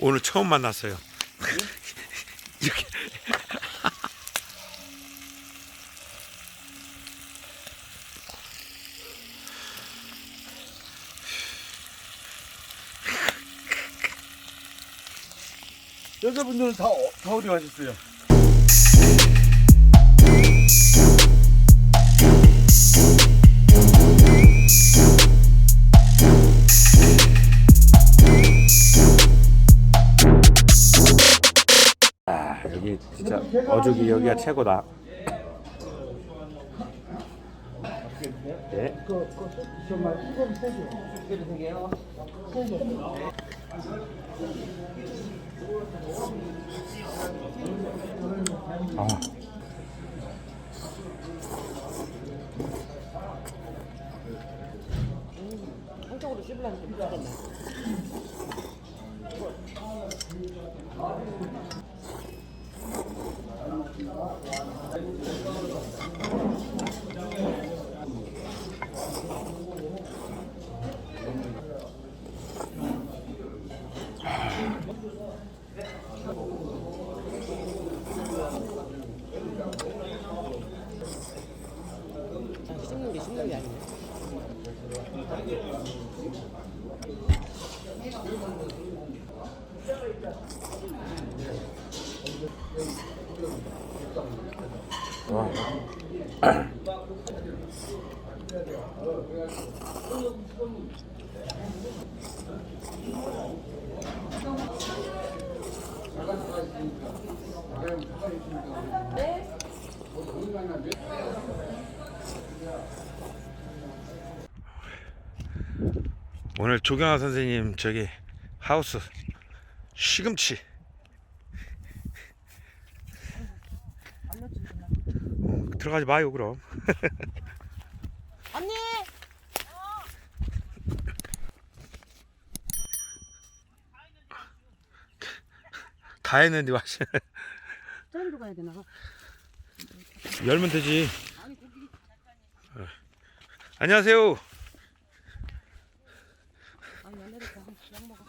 오늘 처음 만났어요. 이렇게 여자분들은 다, 어- 다 어디 가셨어요? 어죽이 여기가 최고다. 네. 아. 한쪽으로 씹으려면 좀 미치겠네. 오늘 조경아 선생님 저기 하우스 시금치. 어, 들어가지 마요 그럼 언니! 다 했는데 와 저리로 가야 되나? 열면 되지 어. 안녕하세요 아니, 안 내렸다. 약 먹어.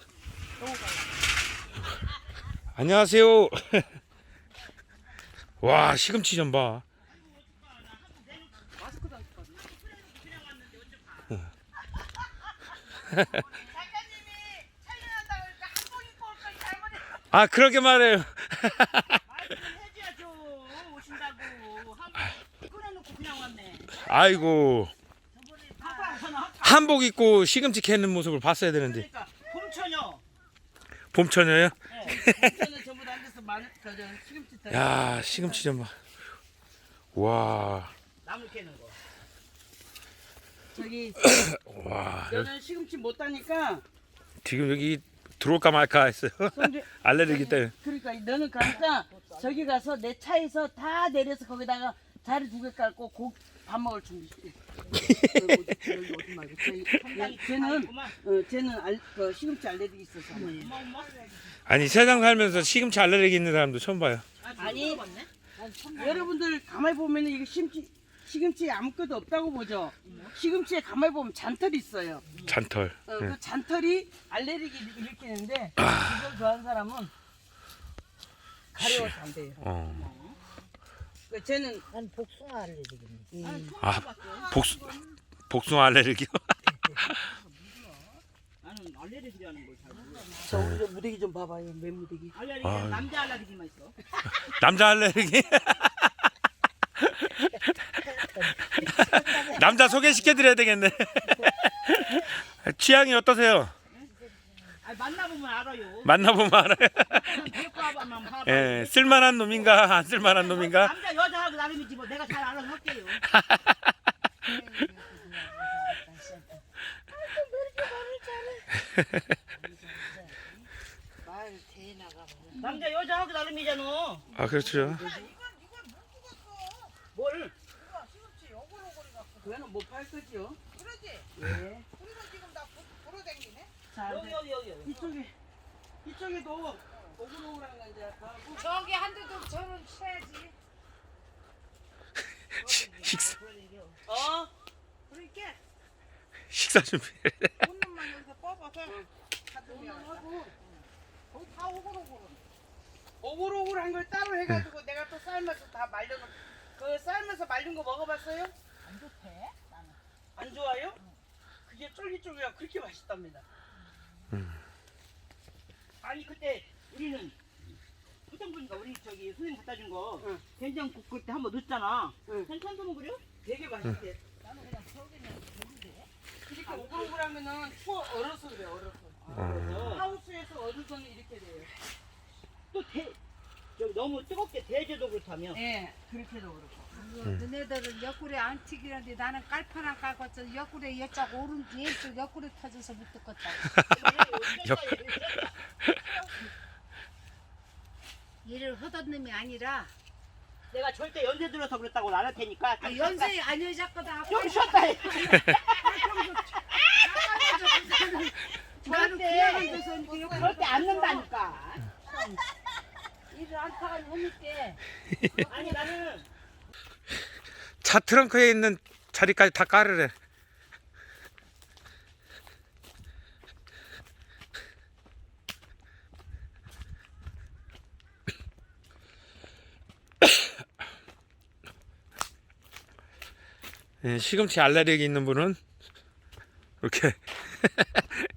안녕하세요 와 시금치 좀 봐 마스크도 안 썼거든. 아 그렇게 말해요. 해줘야죠. 오신다고. 한번 꺼내놓고 그냥 왔네. 아이고. 한복 입고 시금치 캐는 모습을 봤어야 되는데. 그러니까 봄처녀 봄처녀요? 네. 봄처녀 전부 다 앉아서 마늘 저저 시금치 따야 시금치 좀 봐 와. 나물 캐는 거 저기 와, 여기 너는 시금치 못 따니까 지금 여기 들어올까 말까 했어요. 손주 알레르기 때문에. 그러니까 너는 가니까 저기 가서 내 차에서 다 내려서 거기다가 자리 두 개 깔고 고, 밥 먹을 준비. 여기 오지- 말고 쟤는 어, 쟤는 알, 그 시금치 알레르기 있어서. 아니 세상 살면서 시금치 알레르기 있는 사람도 처음 봐요. 아니 여러분들 가만히 보면 이게 시금치 시금치에 아무것도 없다고 보죠. 시금치에 가만히 보면 잔털이 있어요. 잔털. 어, 예. 그 잔털이 알레르기 일으키는데 그걸 좋아하는 사람은 가려워서 안 돼요. 어. 그 쟤는 난 복숭아 알레르기네. 아 복수 복숭아 알레르기요? 나는 알레르기라는 걸 잘 몰라. 저 우리 저 무대기 좀 봐봐요. 맨 무대기. 알레르기. 남자 알레르기만 있어. 남자 알레르기? 남자 소개시켜 드려야 되겠네. 취향이 어떠세요? 아, 만나보면 알아요. 만나보면 알아요. 데리고 와봐만 봐봐. 예, 쓸만한 놈인가 안 쓸만한 놈인가? 남자 여자하고 나름이지 뭐 내가 잘 알아서 할게요. 말 대나가 보면. 남자 여자하고 나름이잖아. 아 그렇죠. 그거는 못 팔 거지요. 그러지? 예. 우리는 지금 다 보러다니네? 자, 여기 여기 여기. 이쪽에 이쪽에도 오글오글한 거 이제 하고 저기 한 대도 저는 쳐야지. 식사 어? 그러니까 식사 준비. 웃는만 여기서 뽑아서 받으면 하고 거기 다 오글오글. 오글오글한 걸 따로 해가지고 내가 또 삶아서 다 말려놓. 그 삶아서 말린 거 먹어봤어요? 안 좋대. 나는. 안 좋아요? 그게 쫄깃쫄깃하고 그렇게 맛있답니다. 아니 그때 우리는 부정부니까 우리 저기 선생님 갖다 준거 된장국 끓일 때 한번 넣었잖아. 괜찮다면 뭐 그래요? 되게 맛있대. 나는 그냥 저기는 모르대. 이렇게 오글오글하면은 추워 얼어서 그래 얼어서. 어. 하우스에서 얼어서는 이렇게 돼요. 또 대, 저기 너무 뜨겁게 대제도 그렇다며. 예, 그렇게도 그렇고. 너네들은 옆구리 안 튀기는데 나는 깔판 안 깔고 저 옆구리 여짝 오른 왼쪽 옆구리 터져서 못 듣겠다. 일을 하던 놈이 아니라 내가 절대 연세 들어서 그랬다고 안 할 테니까. 아, 연세 안 여자거든. 좀 쉬었다 해. 나는 절대. 귀한 데서 이렇게 옆구리 절대 안 는다니까. 일을 안 타가니 하니까 아니 나는 차 트렁크에 있는 자리까지 다 깔으래. 예, 시금치 알레르기 있는 분은 이렇게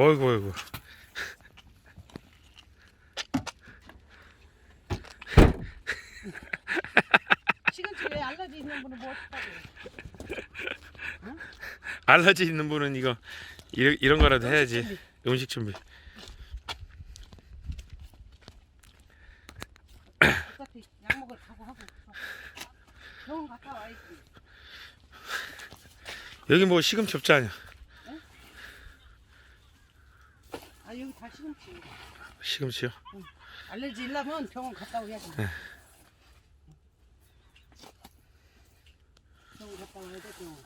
어이구 어이구 시금치에 알러지 있는 분은 뭐 어떡하지? 알러지 있는 분은 이거 이런, 이런 거라도 해야지 음식 준비 어차피 약 먹을 가고 하고 있어. 병원 갔다 와야지. 여기 뭐 시금치 없지 않냐 아 여기 다 시금치. 시금치요 알레르기 일라면 병원 갔다 오야지. 병원 갔다 와야 돼 병원.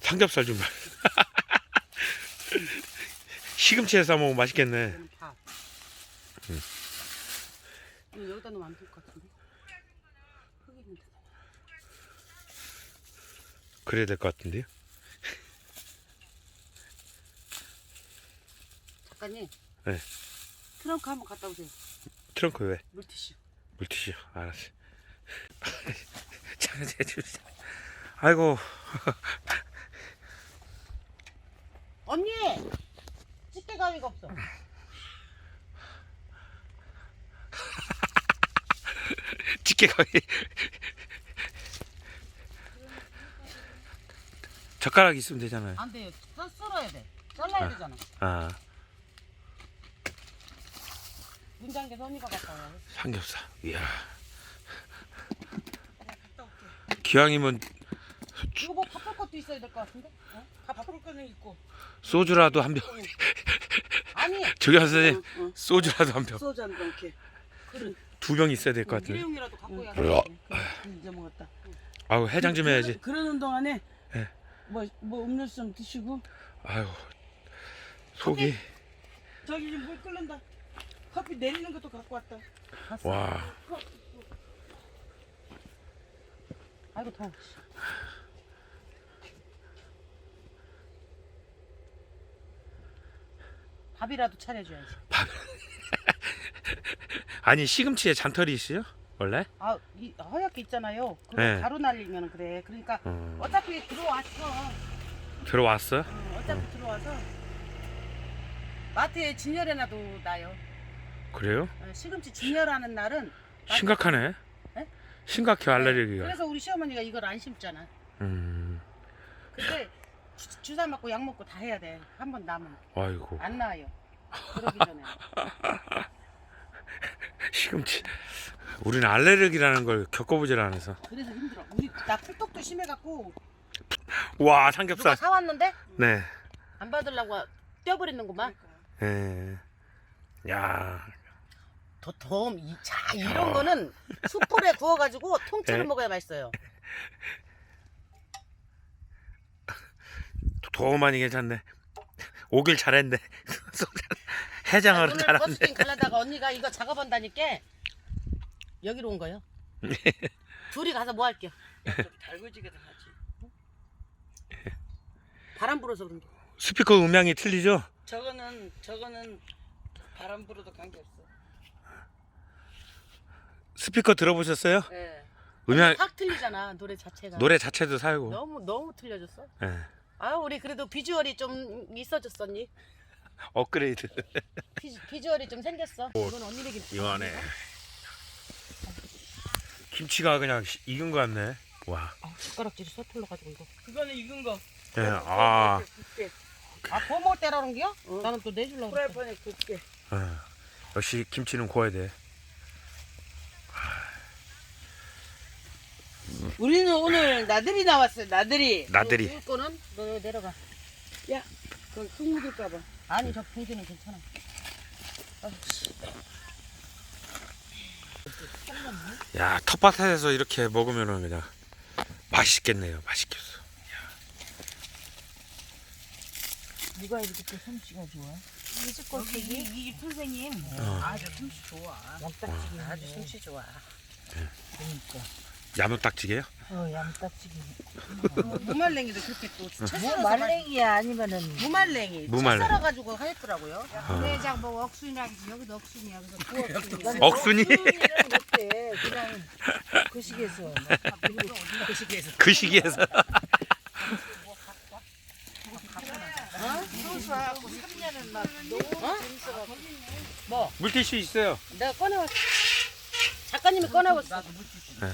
삼겹살 좀 봐. 시금치에 싸 먹으면 맛있겠네 이거는 밥. 이거 여기다 넣으면 안될것 같은데. 흙 있는 데다. 그래야 될 것 같은데요 작가님. 네. 트렁크 한번 갔다 오세요. 트렁크 왜 물티슈. 물티슈 알았어 아이고 언니! 집게 가위가 없어. 집게 가위 젓가락 있으면 되잖아요 안 돼요. 썰- 썰어야 돼. 잘라야 되잖아. 아 문장계서 언니가 갔다 와요. 삼겹살 이야 기왕이면 이거 뭐 바쁠 것도 있어야 될 것 같은데? 어? 밥풀 거는 있고. 소주라도 한 병 아니! 저기 가서 응, 응. 소주라도 한 병 소주 한병 이렇게. 두병 있어야 될 것 같은데 일회용이라도 갖고 가야 그래요? 돼. 잊어먹었다. 아우 해장 좀 해야지 그러는 동안에 예. 뭐, 뭐 음료수 좀 드시고 아유 속이 저기 지금 물 끓는다. 커피 내리는 것도 갖고 왔다. 와 아이고 더워. 밥이라도 차려줘야지. 아니 시금치에 잔털이 있어요 원래 아, 이 허옇게 있잖아요. 그거 네. 가루 날리면 그래. 그러니까 음, 어차피 들어왔어. 들어왔어 응, 어차피 들어와서 마트에 진열해놔도 나요. 그래요 어, 시금치 진열하는 날은 심각하네 네? 심각해 알레르기가 그래서 우리 시어머니가 이걸 안 심잖아. 음 근데 주, 주사 맞고 약 먹고 다 해야 돼. 한 번 남은 아이고 안 나아요. 그러기 전에. 시금치 우리는 알레르기라는 걸 겪어보질 않아서 그래서 힘들어. 우리 나 풀떡도 심해갖고 와 누가 삼겹살 사왔는데 네 안 받으려고 떼어버리는구만. 예. 야 도톰 이, 자 이런 거는 숯불에 구워가지고 통째로 네. 먹어야 맛있어요. 도만이 괜찮네 오길 잘했네 해장을 오늘 잘하네. 버스킹 가려다가 언니가 이거 작업한다니까 여기로 온 거요. 둘이 가서 뭐 할게요? 달궈지게든 하지. 바람 불어서 그런 게. 스피커 음향이 틀리죠? 저거는 저거는 바람 불어도 관계 없어. 스피커 들어보셨어요? 예. 음향 확 틀리잖아 노래 자체가. 노래 자체도 살고. 너무 너무 틀려졌어. 예. 아 우리 그래도 비주얼이 좀 있어졌었니? 업그레이드. 비, 비주얼이 좀 생겼어. 이건 언니네 김치. 이만해. 김치가 그냥 시- 익은 거 같네. 와. 아, 숟가락질이 서툴러 가지고 이거. 그거는 익은 거. 예. 아. 굽게. 아 구워 먹을 때라는 게요? 나는 또 내주려고. 그랬어. 프라이팬에 굽게. 어. 역시 김치는 구워야 돼. 우리는 오늘 나들이 나왔어요. 나들이. 나들이. 구울 거는 너 내려가. 그건 흙 묻을까봐. 아니 저 봉지는 괜찮아. 야 텃밭에서 이렇게 먹으면은 그냥 맛있겠네요. 맛있겠어. 누가 이렇게 또 솜씨가 좋아? 이집 선생님 어. 아주 솜씨 좋아. 양딱지기 아주 솜씨 좋아. 야무 딱지게요? 어 양딱지기. 무말랭이도 그렇게 또 채. 말랭이야 아니면은 무말랭이. 무말랭이. 썰어 가지고 하였더라고요. 내장 뭐 억순이라 그러지 여기도 억순이야 부억순이야 억순이? 어 때? 그냥 그 시기에서 그 시기에서. 그 시기에서. 소수하고 3년은 막 너무 재밌어가지고 물티슈 있어요. 내가 꺼내왔어. 작가님이 꺼내왔어.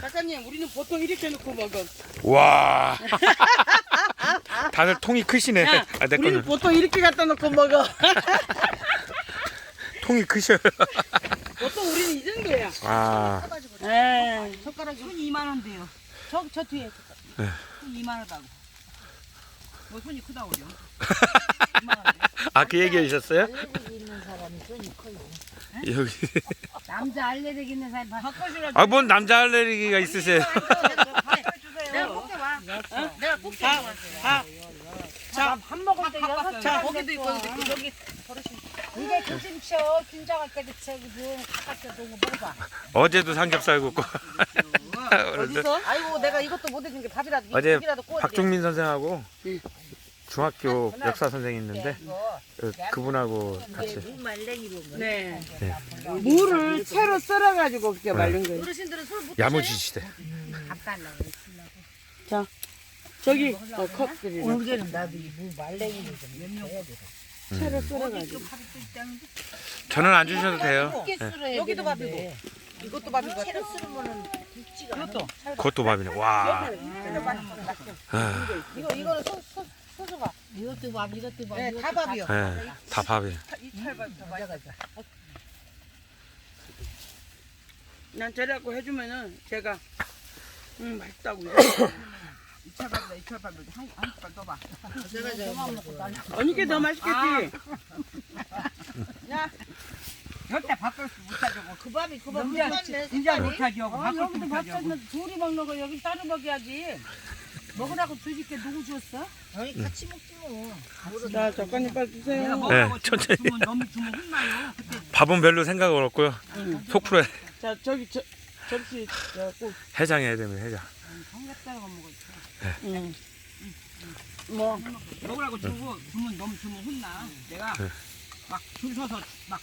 작가님, 우리는 보통 이렇게 놓고 먹어. 와. 다들 통이 크시네. 야, 아, 내 우리는 거는 보통 이렇게 갖다 놓고 먹어. 통이 크셔요. 보통 우리는 이 정도야. 아. 에이. 젓가락이 손 2만 원대요 저, 저 뒤에. 손 2만 원다고 뭐 손이 크다 그려 아, 그 얘기 하셨어요? 알레르기 있는 사람이 손이 커요. 여기. 남자 알레르기 있는 사람 바꿔주라 아, 뭔 남자 알레르기가 있으세요? 내가 꼭대 와 내가 꼭 자, 자, 자, 밥 먹을 때 여섯 자, 자, 거기도 있고, 저기. 이게 김치 쳐 김장할 때도 저기 가깝게 놓은 거 먹어봐 어제도 삼겹살 굽고. 어디서? 아이고 내가 이것도 못 해준 게 밥이라도 어제 국이라도 구워. 박종민 선생하고 응. 중학교 역사 선생 있는데 그- 그분하고 같이 말랭이로. 네. 무를 채로 썰어가지고 그렇게 말린 거예요. 어르신들은 술못 야무지시대. 밥 달라고 저기, 어, 컵들이. 올게는 나도 이무 말랭이를 좀 돼. 채로 썰어가지고. 저는 안 주셔도 돼요. 네. 여기도 밥이고. 이것도 밥이고. 채로 쓰면은. 이것도. 그것도 밥이네. 와. 아, 이거 이거는 소, 소, 소주밥. 이것도 밥 이것도 밥 네, 이것도 다 밥. 밥이요. 예, 다 밥이. 난 저래갖고 해주면은 제가, 음, 맛있다고. 이 한, 한 숟갈 떠봐. 어니게 더 맛있겠지? 절대 바꿀 수 못하죠 그 밥이 그 밥. 진짜 못하죠 아, 여기도 밥는 둘이 먹는 거 여기 따로 먹여야지 먹으라고 주식게 누구 줬어? 아니 같이 먹지 뭐. 자, 작가님 빨리 주세요. 네, 천천히. 주면 너무 주면 혼나요 그때 밥은 별로 생각을 없고요. 속 풀어 자, 저기, 저, 접시, 저, 꼭. 해장해야 되면 해장. 삼겹살하고 먹었지 응. 뭐, 먹으라고 주고 주면 너무 주면 혼나 내가 막 줄 서서 막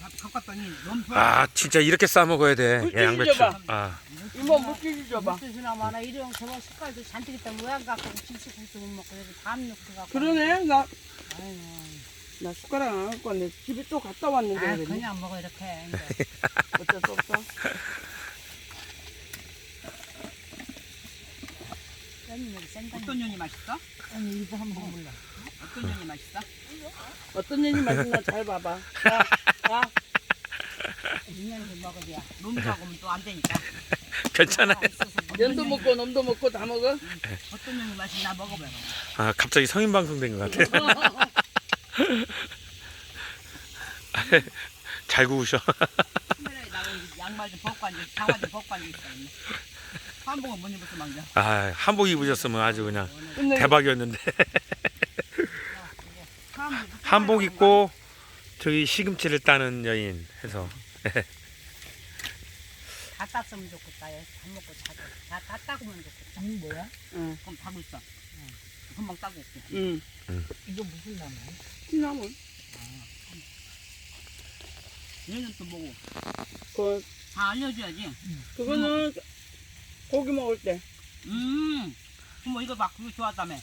가- 갖고 왔더니 너무 좋아 아, 진짜 이렇게 싸 먹어야 돼. 예, 양배추. 아, 이모 물기지 줘봐. 주나 마나 이런 저런 색깔도 잔뜩 있다 왜안 갖고 김치 국수 못 먹고 여기 밤 넣고 갖고 그러네, 나. 나 숟가락 안 갖고 왔는데 집에 또 갔다 왔는데. 아. 그냥 먹어 이렇게 어쩔 수 없어. 어떤 년이 맛있어? 아니 이거 한번 몰라 어떤 년이 맛있어? 어떤 년이 맛있나 잘 봐봐. 자, 자. 인연을 먹어야 놈하고 하면 또 안 되니까 괜찮아요. 년도 먹고 놈도 먹고 다 먹어. 어떤 년이 맛있나 먹어봐 아, 갑자기 성인 방송 된 것 같아요. 잘 구우셔. 카메라에 나오는 양말 좀 벗고 앉아 장화 좀 벗고 앉아 있어 한복은 못 입어서 망자 아, 한복 입으셨으면 아주 그냥 대박이었는데. 한복 입고 저기 시금치를 따는 여인 해서 다 땄으면 좋겠다. 얘. 밥 먹고 자자. 다 다 따고면 좋겠다. 음 뭐야? 응. 그럼 따고 있어. 응. 금방 따고 올게. 응. 이거 무슨 나무야? 시나몬. 얘는 또 뭐고? 그 다 알려줘야지. 그거는 고기 먹을 때. 음. 뭐 이거 막 그거 좋아하다며.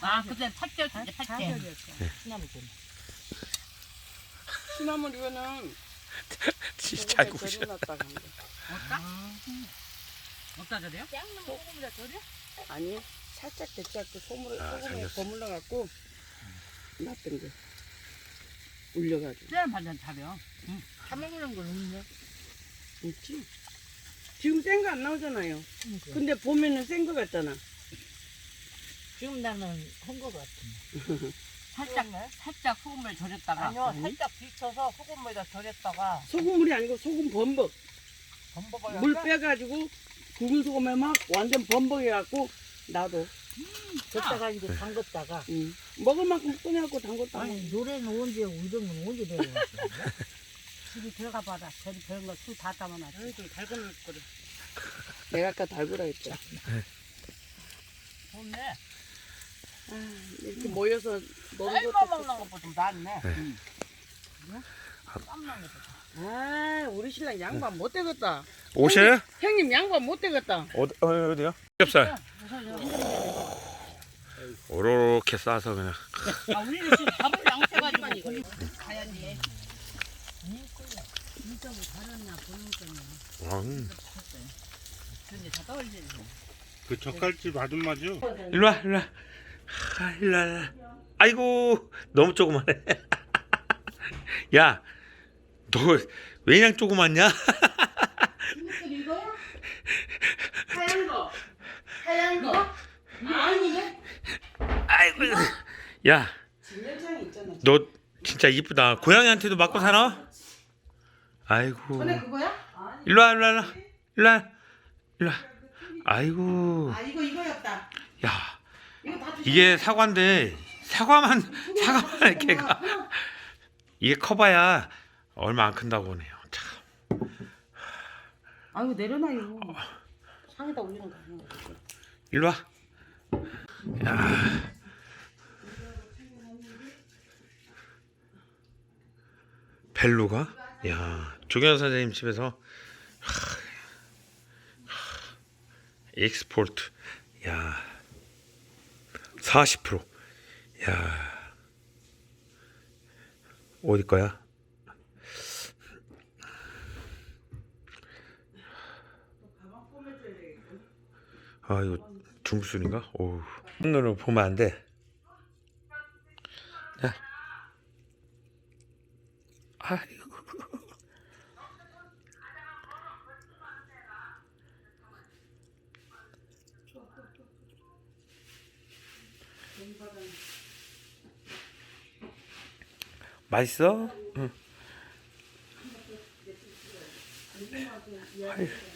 아, 그때 팥tel 이제 팥tel. 시나몬 이거는 진짜 저번에 구셔. 절여놨다가 한 거. 어따? 어따 저래요? 아니 살짝 데쳐갖고 소금을 아, 소금에 잠겼어. 버물러 갖고 놨던 거. 울려가지고. 쎄한 반찬 차려. 다 먹는 건 없네. 있지. 지금 센 거 안 나오잖아요. 근데 보면은 센 거 같잖아. 지금 나는 한거 같은데. 살짝, 살짝 소금을 절였다가. 아니요, 살짝 비쳐서 소금물에다 절였다가 소금물이 아니고 소금 범벅. 범벅을 물 할까? 빼가지고 굵은 소금에 막 완전 범벅해갖고 놔둬. 줬다가 이제 담궜다가 응. 먹을 만큼 꺼내갖고 담궜다. 아니 노래는 언제 건 언제 배워? 집에 들어가 봐라. 저리 배운 거술다 담아놨지. 좀 달궈놓을 거를. 내가 아까 달구라 했죠. 좋네. 아, 이렇게 모여서 노는 것도 먹는 것보다 좀 낫네. 네. 삶는 것보다. 아, 우리 신랑 양반 못 되겠다. 오셔요? 형님 양반 못 되겠다. 어디 어, 어디요? 삼겹살. 오로록해 싸서 그냥. 아, 우리는 지금 밥을 가야지. 왕. 근데 다 떠올리지. 그 젓갈집 아줌마죠? 일로 와, 일로 와. 아, 일로 와. 아이고, 너무 조그만해. 야, 너 왜냥 조그맣냐? 하얀 거. 하얀 거. 아니네. 아이고, 야, 진열장이 있잖아. 너 진짜 이쁘다. 고양이한테도 맞고 사나? 아이고, 전에 그거야? 일로 와, 일로 와, 일로 와, 일로 와, 일로 와. 아이고, 아, 이거 이거였다. 야, 이거 다 이게 사과인데 사과만 사과만 이렇게 가 이게 커봐야 얼마 안 큰다고 하네요. 참. 아유, 내려놔요. 상에다 올리는 거 아니야. 일로 와. 야. 벨루가? 야, 조경 선생님 집에서 익스포트. 야. 40%. 야. 어디 거야? 아, 이거 중순인가? 오. 눈으로 보면 안 돼. 자. 아이고. 맛있어? 응. 아이고.